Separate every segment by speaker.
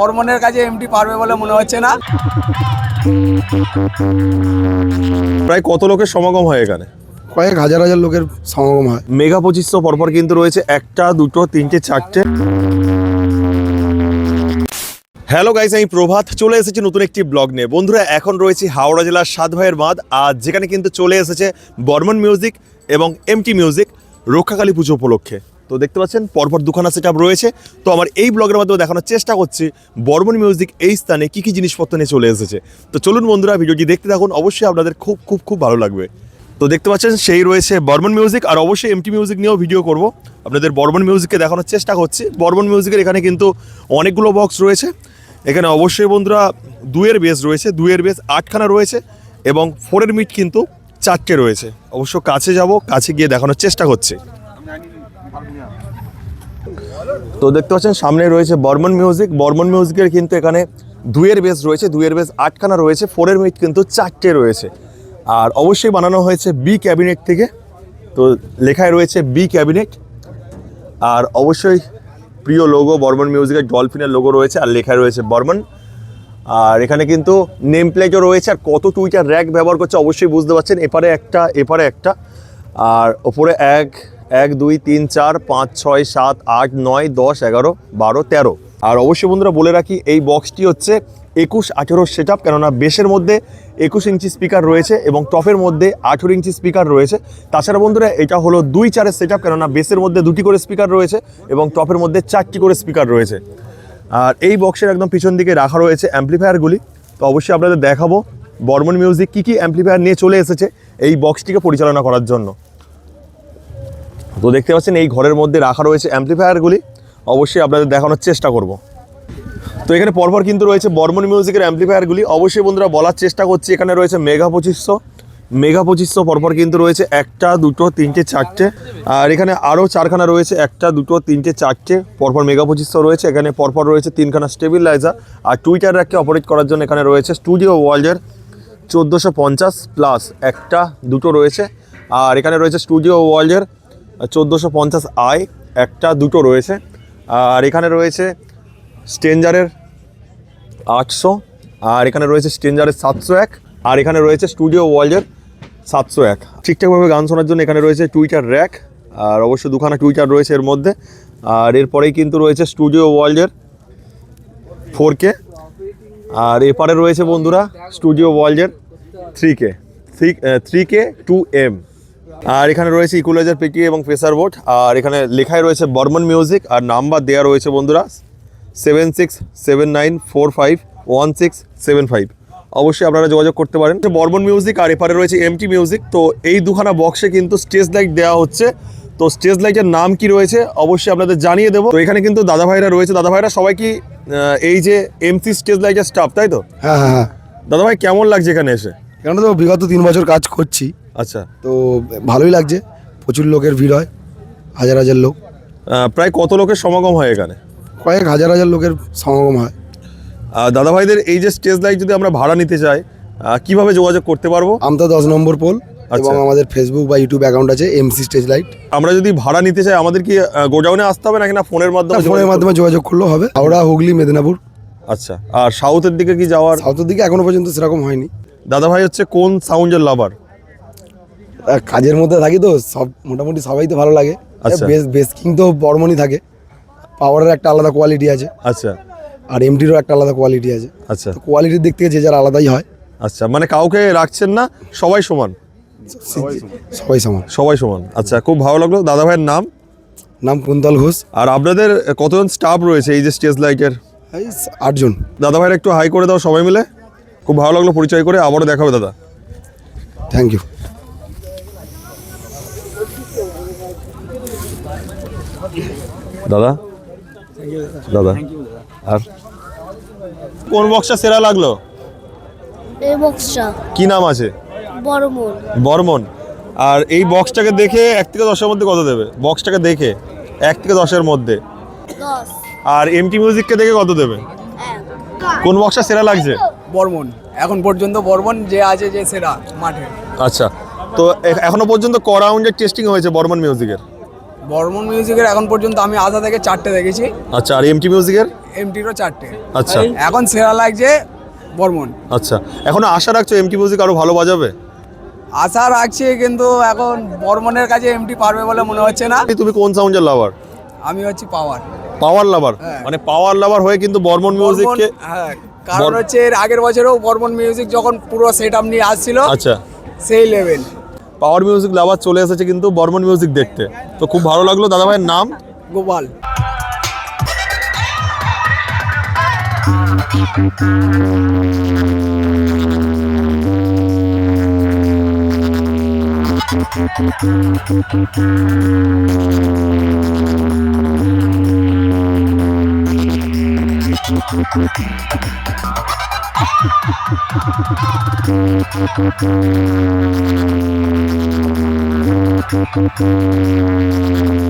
Speaker 1: বর্মনের কাছে এমটি পারবে বলে মনে হচ্ছে না
Speaker 2: প্রায় কত লোকের সমাগম হয় এখানে
Speaker 3: কয়েক হাজার হাজার লোকের সমাগম হয়
Speaker 2: মেগা পঁচিশশো পরপর কিন্তু রয়েছে একটা দুটো তিনটে চারটে হ্যালো গাইজ আমি প্রভাত চলে এসেছি নতুন একটি ব্লগ নিয়ে বন্ধুরা এখন রয়েছি হাওড়া জেলার সাত ভাইয়ের বাঁধ আর যেখানে কিন্তু চলে এসেছে বর্মন মিউজিক এবং এমটি মিউজিক রক্ষাকালী পুজো উপলক্ষে তো দেখতে পাচ্ছেন পরপর দুখানা সেট রয়েছে তো আমার এই ব্লগের মাধ্যমে দেখানোর চেষ্টা করছি বর্মন মিউজিক এই স্থানে কী কী জিনিসপত্র নিয়ে চলে এসেছে তো চলুন বন্ধুরা ভিডিওটি দেখতে থাকুন অবশ্যই আপনাদের খুব খুব খুব ভালো লাগবে তো দেখতে পাচ্ছেন সেই রয়েছে বর্মন মিউজিক আর অবশ্যই এমটি মিউজিক নিয়েও ভিডিও করব আপনাদের বর্মন মিউজিককে দেখানোর চেষ্টা করছি বর্মন মিউজিকের এখানে কিন্তু অনেকগুলো বক্স রয়েছে এখানে অবশ্যই বন্ধুরা দুয়ের বেস রয়েছে দুয়ের বেস আটখানা রয়েছে এবং ফোরের মিট কিন্তু চারটে রয়েছে অবশ্য কাছে যাব কাছে গিয়ে দেখানোর চেষ্টা করছে তো দেখতে পাচ্ছেন সামনে রয়েছে বর্মন মিউজিক বর্মন মিউজিকের কিন্তু এখানে দুয়ের বেস রয়েছে দুয়ের বেস আটখানা রয়েছে ফোরের মিট কিন্তু চারটে রয়েছে আর অবশ্যই বানানো হয়েছে বি ক্যাবিনেট থেকে তো লেখায় রয়েছে বি ক্যাবিনেট আর অবশ্যই প্রিয় লোগো বর্মন মিউজিকের ডলফিনের লোগো রয়েছে আর লেখা রয়েছে বর্মন আর এখানে কিন্তু নেম প্লেটও রয়েছে আর কত টুইটার র্যাক ব্যবহার করছে অবশ্যই বুঝতে পারছেন এপারে একটা এপারে একটা আর ওপরে এক এক দুই তিন চার পাঁচ ছয় সাত আট নয় দশ এগারো বারো তেরো আর অবশ্যই বন্ধুরা বলে রাখি এই বক্সটি হচ্ছে একুশ আঠেরো সেট আপ কেননা বেশের মধ্যে একুশ ইঞ্চি স্পিকার রয়েছে এবং টপের মধ্যে আঠেরো ইঞ্চি স্পিকার রয়েছে তাছাড়া বন্ধুরা এটা হলো দুই চারের সেট আপ কেননা বেসের মধ্যে দুটি করে স্পিকার রয়েছে এবং টপের মধ্যে চারটি করে স্পিকার রয়েছে আর এই বক্সের একদম পিছন দিকে রাখা রয়েছে অ্যাম্প্লিফায়ারগুলি তো অবশ্যই আপনাদের দেখাবো বর্মন মিউজিক কী কী অ্যাম্প্লিফায়ার নিয়ে চলে এসেছে এই বক্সটিকে পরিচালনা করার জন্য তো দেখতে পাচ্ছেন এই ঘরের মধ্যে রাখা রয়েছে অ্যাম্পলিফায়ারগুলি অবশ্যই আপনাদের দেখানোর চেষ্টা করব তো এখানে পরপর কিন্তু রয়েছে বর্মন মিউজিকের অ্যাম্পলিফায়ারগুলি অবশ্যই বন্ধুরা বলার চেষ্টা করছি এখানে রয়েছে মেগা পঁচিশশো মেগা পঁচিশশো পরপর কিন্তু রয়েছে একটা দুটো তিনটে চারটে আর এখানে আরও চারখানা রয়েছে একটা দুটো তিনটে চারটে পরপর মেগা পঁচিশশো রয়েছে এখানে পরপর রয়েছে তিনখানা স্টেবিলাইজার আর টুইটার র্যাককে অপারেট করার জন্য এখানে রয়েছে স্টুডিও ওয়ার্ল্ডের চোদ্দোশো পঞ্চাশ প্লাস একটা দুটো রয়েছে আর এখানে রয়েছে স্টুডিও ওয়ার্ল্ডের চোদ্দোশো পঞ্চাশ আই একটা দুটো রয়েছে আর এখানে রয়েছে স্টেঞ্জারের আটশো আর এখানে রয়েছে স্টেঞ্জারের সাতশো এক আর এখানে রয়েছে স্টুডিও ওয়ার্ল্ডের সাতশো এক ঠিকঠাকভাবে গান শোনার জন্য এখানে রয়েছে টুইটার র্যাক আর অবশ্য দুখানা টুইটার রয়েছে এর মধ্যে আর এরপরেই কিন্তু রয়েছে স্টুডিও ওয়ার্ল্ডের ফোর কে আর এপারে রয়েছে বন্ধুরা স্টুডিও ওয়ার্ল্ডের three K three three K two M আর এখানে রয়েছে ইকুলাইজার পেটি এবং প্রেসার বোর্ড আর এখানে লেখায় রয়েছে বর্মন মিউজিক আর নাম্বার দেওয়া রয়েছে বন্ধুরা seven six seven nine four five one six seven five অবশ্যই আপনারা যোগাযোগ করতে পারেন বর্মন মিউজিক আর এপারে রয়েছে এমটি মিউজিক তো এই দুখানা বক্সে কিন্তু স্টেজ লাইট দেওয়া হচ্ছে তো স্টেজ লাইটের নাম কি রয়েছে অবশ্যই আপনাদের জানিয়ে দেবো তো এখানে কিন্তু দাদা ভাইরা রয়েছে দাদা ভাইরা সবাই কি এই যে এমসি স্টেজ লাইটের স্টাফ তাই তো হ্যাঁ হ্যাঁ, হ্যাঁ। দাদা ভাই কেমন লাগছে এখানে এসে
Speaker 3: কেন তো বিগত তিন বছর কাজ করছি আচ্ছা তো ভালোই লাগছে প্রচুর লোকের ভিড় হয় হাজার হাজার লোক
Speaker 2: প্রায় কত লোকের সমাগম হয় এখানে
Speaker 3: কয়েক হাজার হাজার লোকের সমাগম হয়
Speaker 2: দাদা ভাইদের এই যে স্টেজ লাইট যদি আমরা ভাড়া নিতে চাই কিভাবে যোগাযোগ করতে পারবো
Speaker 3: আমরা দশ নম্বর পোল আচ্ছা। এবং আমাদের ফেসবুক বা ইউটিউব অ্যাকাউন্ট আছে এমসি স্টেজ লাইট
Speaker 2: আমরা যদি ভাড়া নিতে চাই আমাদের কি গোডাউনে আসতে হবে নাকি না ফোনের মাধ্যমে
Speaker 3: ফোনের মাধ্যমে যোগাযোগ করলেও হবে হাওড়া হুগলি মেদিনীপুর
Speaker 2: আচ্ছা আর সাউথের দিকে কি যাওয়ার
Speaker 3: সাউথের দিকে এখনো পর্যন্ত সেরকম হয়নি
Speaker 2: দাদা ভাই হচ্ছে কোন সাউন্ডের লাভার
Speaker 3: কাজের মধ্যে থাকি তো সব মোটামুটি সবাই তো ভালো লাগে আচ্ছা। বেসকিং তো বর্মনই থাকে পাওয়ারের একটা আলাদা কোয়ালিটি আছে আচ্ছা আর এমটিরও একটা আলাদা কোয়ালিটি আছে আচ্ছা কোয়ালিটির দিক থেকে যে যার আলাদাই হয়
Speaker 2: আচ্ছা মানে কাউকে রাখছেন না সবাই সমান সবাই সমান সবাই সমান আচ্ছা খুব ভালো লাগলো দাদা ভাইয়ের নাম
Speaker 3: নাম কুন্তল ঘোষ
Speaker 2: আর আপনাদের কতজন স্টাফ রয়েছে এই যে স্টেজ লাইটের আটজন দাদা ভাইয়ের একটু হাই করে দাও সবাই মিলে খুব ভালো লাগলো পরিচয় করে আবারও দেখাবে দাদা থ্যাংক ইউ দাদা দাদা আর কোন বক্সটা সেরা লাগলো এই বক্সটা কি নাম আছে বর্মন বর্মন আর এই বক্সটাকে দেখে এক থেকে দশের মধ্যে কত দেবে বক্সটাকে দেখে এক থেকে দশের মধ্যে আর এমটি মিউজিককে দেখে কত দেবে কোন বক্সটা সেরা লাগছে
Speaker 3: বর্মন এখন পর্যন্ত বর্মন যে আছে যে সেরা মাঠে
Speaker 2: আচ্ছা তো এখনো পর্যন্ত ক রাউন্ডের টেস্টিং হয়েছে বর্মন মিউজিকের
Speaker 3: বর্মন মিউজিকের এখন পর্যন্ত আমি আধা থেকে চারটে দেখেছি
Speaker 2: আচ্ছা আর এমটি মিউজিকের
Speaker 3: এমটিরও চারটে আচ্ছা এখন সেরা লাগছে বর্মন
Speaker 2: আচ্ছা এখন আশা রাখছো এমটি মিউজিক আরো ভালো বাজাবে
Speaker 3: আশা রাখছি কিন্তু এখন বর্মনের কাছে এমটি পারবে বলে মনে হচ্ছে না
Speaker 2: তুমি কোন সাউন্ডের লাভার
Speaker 3: আমি হচ্ছি পাওয়ার
Speaker 2: পাওয়ার লাভার মানে পাওয়ার লাভার হয়ে কিন্তু বর্মন মিউজিককে হ্যাঁ
Speaker 3: কারণ হচ্ছে এর আগের বছরেও বর্মন মিউজিক যখন পুরো সেট আপ নিয়ে আসছিল আচ্ছা সেই লেভেল
Speaker 2: পাওয়ার মিউজিক লাভার চলে এসেছে কিন্তু বর্মন মিউজিক দেখতে তো খুব ভালো লাগলো দাদা ভাইয়ের নাম
Speaker 3: Gopal Thank you. Thank you.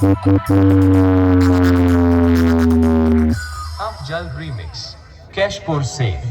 Speaker 4: Jal Remix, for Safe.